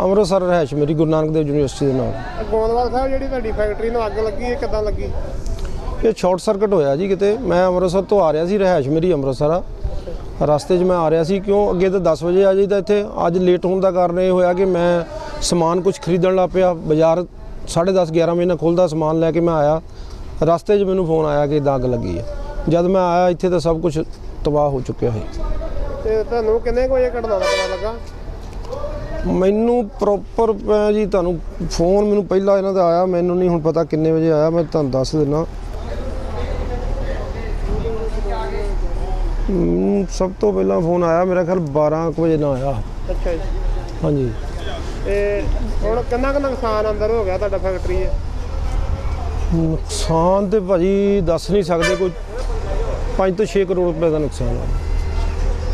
ਅੰਮ੍ਰਿਤਸਰ ਰਹਿਸ਼ ਮੇਰੀ ਗੁਰੂ ਨਾਨਕ ਦੇਵ ਯੂਨੀਵਰਸਿਟੀ ਦੇ ਨਾਲ। ਗੋਂਦਵਾਲ ਸਾਹਿਬ ਜਿਹੜੀ ਤੁਹਾਡੀ ਫੈਕਟਰੀ ਨੂੰ ਅੱਗ ਲੱਗੀ ਇਹ ਕਿੱਦਾਂ ਲੱਗੀ? ਇਹ ਸ਼ਾਰਟ ਸਰਕਟ ਹੋਇਆ ਜੀ ਕਿਤੇ। ਮੈਂ ਅੰਮ੍ਰਿਤਸਰ ਤੋਂ ਆ ਰਿਹਾ ਸੀ ਰਹਿਸ਼ ਮੇਰੀ ਅੰਮ੍ਰਿਤਸਰ ਆ। ਰਸਤੇ 'ਚ ਮੈਂ ਆ ਰਿਹਾ ਸੀ ਕਿਉਂ? ਅੱਗੇ ਤਾਂ 10 ਵਜੇ ਆ ਜਾਈਦਾ ਇੱਥੇ। ਅੱਜ ਲੇਟ ਹੋਣ ਦਾ ਕਾਰਨ ਇਹ ਹੋਇਆ ਕਿ ਮੈਂ ਸਮਾਨ ਕੁਝ ਖਰੀਦਣ ਲੱਗ ਪਿਆ। ਬਾਜ਼ਾਰ 10:30 11 ਵਜੇ ਨਾਲ ਖੁੱਲਦਾ ਸਮਾਨ ਲੈ ਕੇ ਮੈਂ ਆਇਆ। ਰਸਤੇ 'ਚ ਮੈਨੂੰ ਫੋਨ ਆਇਆ ਕਿ ਏਦਾਂ ਅੱਗ ਲੱਗੀ ਹੈ। ਜਦ ਮੈਂ ਆਇਆ ਇੱਥੇ ਤਾਂ ਸਭ ਕੁਝ ਤਬਾਹ ਹੋ ਚੁੱਕਿਆ ਹੈ ਤੇ ਤੁਹਾਨੂੰ ਕਿੰਨੇ ਵਜੇ ਘਟਨਾ ਦਾ ਪਤਾ ਲੱਗਾ? ਮੈਨੂੰ ਪ੍ਰੋਪਰ ਜੀ ਤੁਹਾਨੂੰ ਫੋਨ ਮੈਨੂੰ ਪਹਿਲਾਂ ਇਹਨਾਂ ਦਾ ਆਇਆ ਮੈਨੂੰ ਨਹੀਂ ਹੁਣ ਪਤਾ ਕਿੰਨੇ ਵਜੇ ਆਇਆ ਮੈਂ ਤੁਹਾਨੂੰ ਦੱਸ ਦਿੰਦਾ ਮੈਨੂੰ ਸਭ ਤੋਂ ਪਹਿਲਾਂ ਫੋਨ ਆਇਆ ਮੇਰਾ ਖਿਆਲ 12 ਕੁ ਵਜੇ ਨਾਲ ਆਇਆ। ਅੱਛਾ ਜੀ। ਹਾਂਜੀ। ਤੇ ਹੁਣ ਕਿੰਨਾ ਕੁ ਨੁਕਸਾਨ ਅੰਦਰ ਹੋ ਗਿਆ ਤੁਹਾਡਾ ਫੈਕਟਰੀ 'ਚ ਨੁਕਸਾਨ ਤੇ ਭਾਜੀ ਦੱਸ ਨਹੀਂ ਸਕਦੇ ਕੋਈ। 5 ਤੋਂ 6 ਕਰੋੜ ਰੁਪਏ ਦਾ ਨੁਕਸਾਨ ਆ।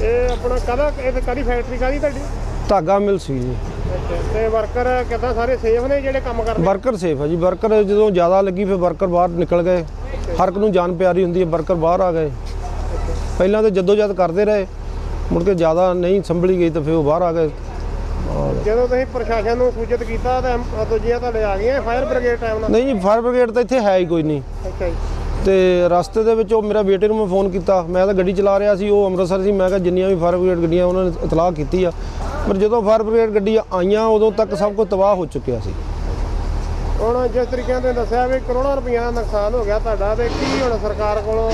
ਇਹ ਆਪਣਾ ਕਾਹਦਾ ਇਹ ਤੇ ਕਾਹਦੀ ਫੈਕਟਰੀ ਕਾਹਦੀ ਤੁਹਾਡੀ? ਧਾਗਾ ਮਿਲ ਸੀ ਜੀ। ਤੇ ਵਰਕਰ ਕਿੱਦਾਂ ਸਾਰੇ ਸੇਫ ਨੇ ਜਿਹੜੇ ਕੰਮ ਕਰਦੇ? ਵਰਕਰ ਸੇਫ ਹੈ ਜੀ। ਵਰਕਰ ਜਦੋਂ ਜ਼ਿਆਦਾ ਲੱਗੀ ਫਿਰ ਵਰਕਰ ਬਾਹਰ ਨਿਕਲ ਗਏ। ਹਰ ਇੱਕ ਨੂੰ ਜਾਨ ਪਿਆਰੀ ਹੁੰਦੀ ਹੈ ਵਰਕਰ ਬਾਹਰ ਆ ਗਏ। ਪਹਿਲਾਂ ਤਾਂ ਜੱਦੋ ਜਦ ਕਰਦੇ ਰਹੇ। ਮੁੜ ਕੇ ਜ਼ਿਆਦਾ ਨਹੀਂ ਸੰਭਲੀ ਗਈ ਤਾਂ ਫਿਰ ਉਹ ਬਾਹਰ ਆ ਗਏ। ਜਦੋਂ ਤੁਸੀਂ ਪ੍ਰਸ਼ਾਸਨ ਨੂੰ ਸੂਚਿਤ ਕੀਤਾ ਤਾਂ ਦੂਜੀਆਂ ਤੁਹਾਡੇ ਆ ਗਈਆਂ ਫਾਇਰ ਬ੍ਰਿਗੇਡ ਟਾਈਮ ਨਾਲ? ਨਹੀਂ ਜੀ ਫਾਇਰ ਬ੍ਰਿਗੇਡ ਤਾਂ ਇੱਥੇ ਹੈ ਹੀ ਕੋਈ ਨਹੀਂ। ਅੱਛਾ ਜੀ। ਤੇ ਰਸਤੇ ਦੇ ਵਿੱਚ ਉਹ ਮੇਰਾ ਬੇਟੇ ਨੂੰ ਮੈਂ ਫੋਨ ਕੀਤਾ। ਮੈਂ ਤਾਂ ਗੱਡੀ ਚਲਾ ਰਿਹਾ ਸੀ ਉਹ ਅੰਮ੍ਰਿਤਸਰ ਸੀ। ਮੈਂ ਕਿਹਾ ਜਿੰਨੀਆਂ ਵੀ ਫਾਇਰ ਬ੍ਰਿਗੇਡ ਗੱਡੀਆਂ ਉਹਨਾਂ ਨੇ ਇਤਲਾਹ ਕੀਤੀ ਆ ਪਰ ਜਦੋਂ ਫਾਇਰ ਬ੍ਰਿਗੇਡ ਗੱਡੀਆਂ ਆਈਆਂ ਉਦੋਂ ਤੱਕ ਸਭ ਕੁਝ ਤਬਾਹ ਹੋ ਚੁੱਕਿਆ ਸੀ। ਹੁਣ ਜਿਸ ਤਰੀਕੇ ਨਾਲ ਤੁਸੀਂ ਦੱਸਿਆ ਵੀ ਕਰੋੜਾਂ ਰੁਪਈਆ ਦਾ ਨੁਕਸਾਨ ਹੋ ਗਿਆ ਤੁਹਾਡਾ ਤੇ ਕੀ ਹੁਣ ਸਰਕਾਰ ਕੋਲੋਂ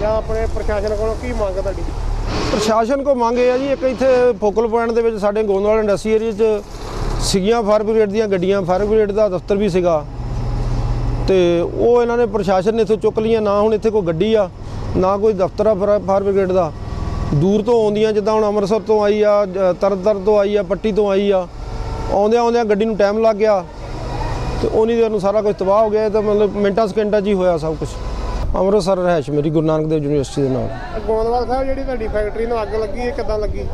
ਜਾਂ ਆਪਣੇ ਪ੍ਰਸ਼ਾਸਨ ਕੋਲੋਂ ਕੀ ਮੰਗ ਤੁਹਾਡੀ? ਪ੍ਰਸ਼ਾਸਨ ਕੋ ਮੰਗ ਇਹ ਆ ਜੀ ਇੱਕ ਇੱਥੇ ਫੋਕਲ ਪੁਆਇੰਟ ਦੇ ਵਿੱਚ ਸਾਡੇ ਗੋਂਦਵਾਲ ਇੰਡਸਟਰੀ ਏਰੀਆ 'ਚ ਸੀਗੀਆਂ ਫਾਇਰ ਬ੍ਰਿਗੇਡ ਦੀਆਂ ਗੱਡੀਆਂ ਫਾਇਰ ਬ੍ਰਿਗੇਡ ਦਾ ਦਫ਼ਤਰ ਵੀ ਸੀਗਾ। ਤੇ ਉਹ ਇਹਨਾਂ ਨੇ ਪ੍ਰਸ਼ਾਸਨ ਨੇ ਇੱਥੋਂ ਚੁੱਕ ਲਈਆਂ ਨਾ ਹੁਣ ਇੱਥੇ ਕੋਈ ਗੱਡੀ ਆ ਨਾ ਕੋਈ ਦਫ਼ਤਰ ਆ ਫਾਇਰ ਫਾਇਰ ਬ੍ਰਿਗੇਡ ਦਾ। ਦੂਰ ਤੋਂ ਆਉਂਦੀਆਂ ਜਿੱਦਾਂ ਹੁਣ ਅੰਮ੍ਰਿਤਸਰ ਤੋਂ ਆਈ ਆ ਤਰਨਤਾਰਨ ਤੋਂ ਆਈ ਆ ਪੱਟੀ ਤੋਂ ਆਈ ਆ ਆਉਂਦਿਆਂ ਆਉਂਦਿਆਂ ਗੱਡੀ ਨੂੰ ਟਾਈਮ ਲੱਗ ਗਿਆ ਤੇ ਉਨੀ ਦੇਰ ਨੂੰ ਸਾਰਾ ਕੁਝ ਤਬਾਹ ਹੋ ਗਿਆ ਤਾਂ ਮਤਲਬ ਮਿੰਟਾਂ ਸਕਿੰਟਾਂ 'ਚ ਹੀ ਹੋਇਆ ਸਭ ਕੁਝ ਅੰਮ੍ਰਿਤਸਰ ਰਹਿਸ਼ ਮੇਰੀ ਗੁਰੂ ਨਾਨਕ ਦੇਵ ਯੂਨੀਵਰਸਿਟੀ ਦੇ ਨਾਲ। ਗੋਂਦਵਾਲ ਸਾਹਿਬ ਜਿਹੜੀ ਤੁਹਾਡੀ ਫੈਕਟਰੀ ਨੂੰ ਅੱਗ ਲੱਗੀ ਇਹ ਕਿੱਦਾਂ ਲੱਗੀ?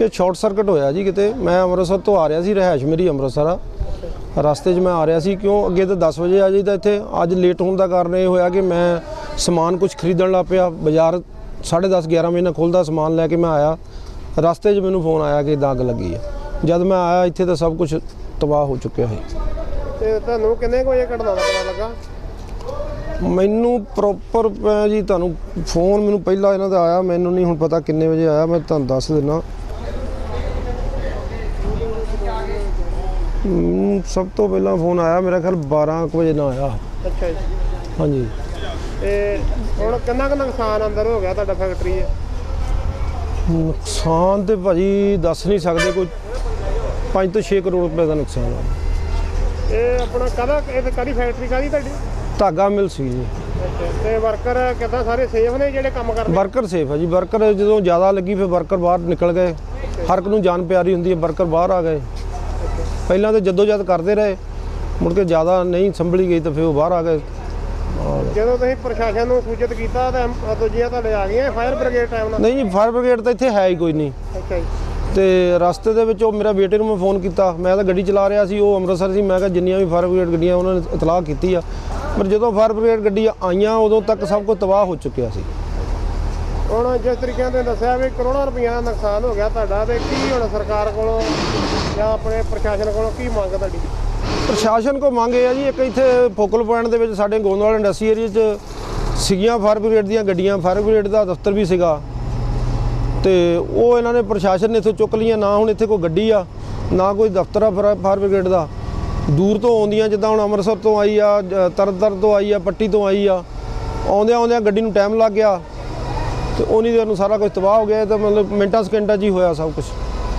ਇਹ ਸ਼ਾਰਟ ਸਰਕਟ ਹੋਇਆ ਜੀ ਕਿਤੇ। ਮੈਂ ਅੰਮ੍ਰਿਤਸਰ ਤੋਂ ਆ ਰਿਹਾ ਸੀ ਰਹਿਸ਼ ਮੇਰੀ ਅੰਮ੍ਰਿਤਸਰ ਆ। ਰਸਤੇ 'ਚ ਮੈਂ ਆ ਰਿਹਾ ਸੀ ਕਿਉਂ? ਅੱਗੇ ਤਾਂ 10 ਵਜੇ ਆ ਜਾਈਦਾ ਇੱਥੇ। ਅੱਜ ਲੇਟ ਹੋਣ ਦਾ ਕਾਰਨ ਇਹ ਹੋਇਆ ਕਿ ਮੈਂ ਸਮਾਨ ਕੁਝ ਖਰੀਦਣ ਲੱਗ ਪਿਆ ਬਾਜ਼ਾਰ 10:30 11 ਵਜੇ ਨਾਲ ਖੁੱਲਦਾ ਸਮਾਨ ਲੈ ਕੇ ਮੈਂ ਆਇਆ। ਰਸਤੇ 'ਚ ਮੈਨੂੰ ਫੋਨ ਆਇਆ ਕਿ ਏਦਾਂ ਅੱਗ ਲੱਗੀ ਹੈ ਜਦ ਮੈਂ ਆਇਆ ਇੱਥੇ ਤਾਂ ਸਭ ਕੁਝ ਤਬਾਹ ਹੋ ਚੁੱਕਿਆ ਹੈ ਤੇ ਤੁਹਾਨੂੰ ਕਿੰਨੇ ਕੁ ਵਜੇ ਘਟਨਾ ਦਾ ਪਤਾ ਲੱਗਾ? ਮੈਨੂੰ ਪ੍ਰੋਪਰ ਜੀ ਤੁਹਾਨੂੰ ਫੋਨ ਮੈਨੂੰ ਪਹਿਲਾਂ ਇਹਨਾਂ ਦਾ ਆਇਆ ਮੈਨੂੰ ਨਹੀਂ ਹੁਣ ਪਤਾ ਕਿੰਨੇ ਵਜੇ ਆਇਆ ਮੈਂ ਤੁਹਾਨੂੰ ਦੱਸ ਦਿੰਦਾ ਸਭ ਤੋਂ ਪਹਿਲਾਂ ਫੋਨ ਆਇਆ ਮੇਰਾ ਖਿਆਲ 12 ਕੁ ਵਜੇ ਨਾਲ ਆਇਆ। ਅੱਛਾ ਜੀ। ਹਾਂਜੀ। ਤੇ ਹੁਣ ਕਿੰਨਾ ਕੁ ਨੁਕਸਾਨ ਅੰਦਰ ਹੋ ਗਿਆ ਤੁਹਾਡਾ ਫੈਕਟਰੀ 'ਚ ਨੁਕਸਾਨ ਤੇ ਭਾਜੀ ਦੱਸ ਨਹੀਂ ਸਕਦੇ ਕੋਈ। 5 ਤੋਂ 6 ਕਰੋੜ ਰੁਪਏ ਦਾ ਨੁਕਸਾਨ ਆ ਇਹ ਆਪਣਾ ਕਾਹਦਾ ਇਹ ਤੇ ਕਾਹਦੀ ਫੈਕਟਰੀ ਕਾਹਦੀ ਤੁਹਾਡੀ? ਧਾਗਾ ਮਿਲ ਸੀ ਜੀ। ਤੇ ਵਰਕਰ ਕਿੱਦਾਂ ਸਾਰੇ ਸੇਫ ਨੇ ਜਿਹੜੇ ਕੰਮ ਕਰਦੇ? ਵਰਕਰ ਸੇਫ ਹੈ ਜੀ। ਵਰਕਰ ਜਦੋਂ ਜ਼ਿਆਦਾ ਲੱਗੀ ਫਿਰ ਵਰਕਰ ਬਾਹਰ ਨਿਕਲ ਗਏ। ਹਰ ਇੱਕ ਨੂੰ ਜਾਨ ਪਿਆਰੀ ਹੁੰਦੀ ਹੈ ਵਰਕਰ ਬਾਹਰ ਆ ਗਏ। ਪਹਿਲਾਂ ਤਾਂ ਜੱਦੋ ਜਦ ਕਰਦੇ ਰਹੇ। ਮੁੜ ਕੇ ਜ਼ਿਆਦਾ ਨਹੀਂ ਸੰਭਲੀ ਗਈ ਤਾਂ ਫਿਰ ਉਹ ਬਾਹਰ ਆ ਗਏ। ਜਦੋਂ ਤੁਸੀਂ ਪ੍ਰਸ਼ਾਸਨ ਨੂੰ ਸੂਚਿਤ ਕੀਤਾ ਤਾਂ ਐਮ- ਦੂਜੀਆਂ ਤੁਹਾਡੇ ਆ ਗਈਆਂ ਫਾਇਰ ਬ੍ਰਿਗੇਡ ਟਾਈਮ ਨਾਲ? ਨਹੀਂ ਜੀ ਫਾਇਰ ਬ੍ਰਿਗੇਡ ਤਾਂ ਇੱਥੇ ਹੈ ਹੀ ਕੋਈ ਨਹੀਂ। ਅੱਛਾ ਜੀ। ਤੇ ਰਸਤੇ ਦੇ ਵਿੱਚ ਉਹ ਮੇਰਾ ਬੇਟੇ ਨੂੰ ਮੈਂ ਫੋਨ ਕੀਤਾ। ਮੈਂ ਤਾਂ ਗੱਡੀ ਚਲਾ ਰਿਹਾ ਸੀ ਉਹ ਅੰਮ੍ਰਿਤਸਰ ਸੀ। ਮੈਂ ਕਿਹਾ ਜਿੰਨੀਆਂ ਵੀ ਫਾਇਰ ਬ੍ਰਿਗੇਡ ਗੱਡੀਆਂ ਉਹਨਾਂ ਨੇ ਇਤਲਾਹ ਕੀਤੀ ਆ। ਪਰ ਜਦੋਂ ਫਾਇਰ ਬ੍ਰਿਗੇਡ ਗੱਡੀਆਂ ਆਈਆਂ ਉਦੋਂ ਤੱਕ ਸਭ ਕੁਝ ਤਬਾਹ ਹੋ ਚੁੱਕਿਆ ਸੀ। ਹੁਣ ਜਿਸ ਤਰੀਕੇ ਨਾਲ ਤੁਸੀਂ ਦੱਸਿਆ ਵੀ ਕਰੋੜਾਂ ਰੁਪਈਆ ਦਾ ਨੁਕਸਾਨ ਹੋ ਗਿਆ ਤੁਹਾਡਾ ਤੇ ਕੀ ਹੁਣ ਸਰਕਾਰ ਕੋਲੋਂ ਜਾਂ ਆਪਣੇ ਪ੍ਰਸ਼ਾਸਨ ਕੋਲੋਂ ਕੀ ਮੰਗ ਤੁਹਾਡੀ? ਪ੍ਰਸ਼ਾਸਨ ਕੋ ਮੰਗ ਇਹ ਆ ਜੀ, ਇੱਕ ਇੱਥੇ ਫੋਕਲ ਪੁਆਇੰਟ ਦੇ ਵਿੱਚ ਸਾਡੇ ਗੋਂਦਵਾਲ ਇੰਡਸਟਰੀ ਏਰੀਆ 'ਚ ਸੀਗੀਆਂ ਫਾਇਰ ਬ੍ਰਿਗੇਡ ਦੀਆਂ, ਗੱਡੀਆਂ ਫਾਇਰ ਬ੍ਰਿਗੇਡ ਦਾ ਦਫ਼ਤਰ ਵੀ ਸੀਗਾ। ਤੇ ਉਹ ਇਹਨਾਂ ਨੇ ਪ੍ਰਸ਼ਾਸਨ ਨੇ ਇੱਥੋਂ ਚੁੱਕ ਲਈਆਂ, ਨਾ ਹੁਣ ਇੱਥੇ ਕੋਈ ਗੱਡੀ ਆ, ਨਾ ਕੋਈ ਦਫ਼ਤਰ ਆ ਫਾਇਰ ਫਾਇਰ ਬ੍ਰਿਗੇਡ ਦਾ। ਦੂਰ ਤੋਂ ਆਉਂਦੀਆਂ, ਜਿੱਦਾਂ ਹੁਣ ਅੰਮ੍ਰਿਤਸਰ ਤੋਂ ਆਈ ਆ ਜ- ਤਰਨਤਾਰਨ ਤੋਂ ਆਈ ਆ, ਪੱਟੀ ਤੋਂ ਆਈ ਆ, ਆਉਂਦਿਆਂ ਆਉਂਦਿਆਂ ਗੱਡੀ ਨੂੰ ਟਾਈਮ ਲੱਗ ਗਿਆ। ਤੇ ਉਨੀ ਦੇਰ ਨੂੰ ਸਾਰਾ ਕੁਝ ਤਬਾਹ ਹੋ ਗਿਆ ਤਾਂ ਮਤਲਬ ਮਿੰਟਾਂ, ਸਕਿੰਟਾਂ 'ਚ ਹੀ ਹੋਇਆ ਸਭ ਕੁਝ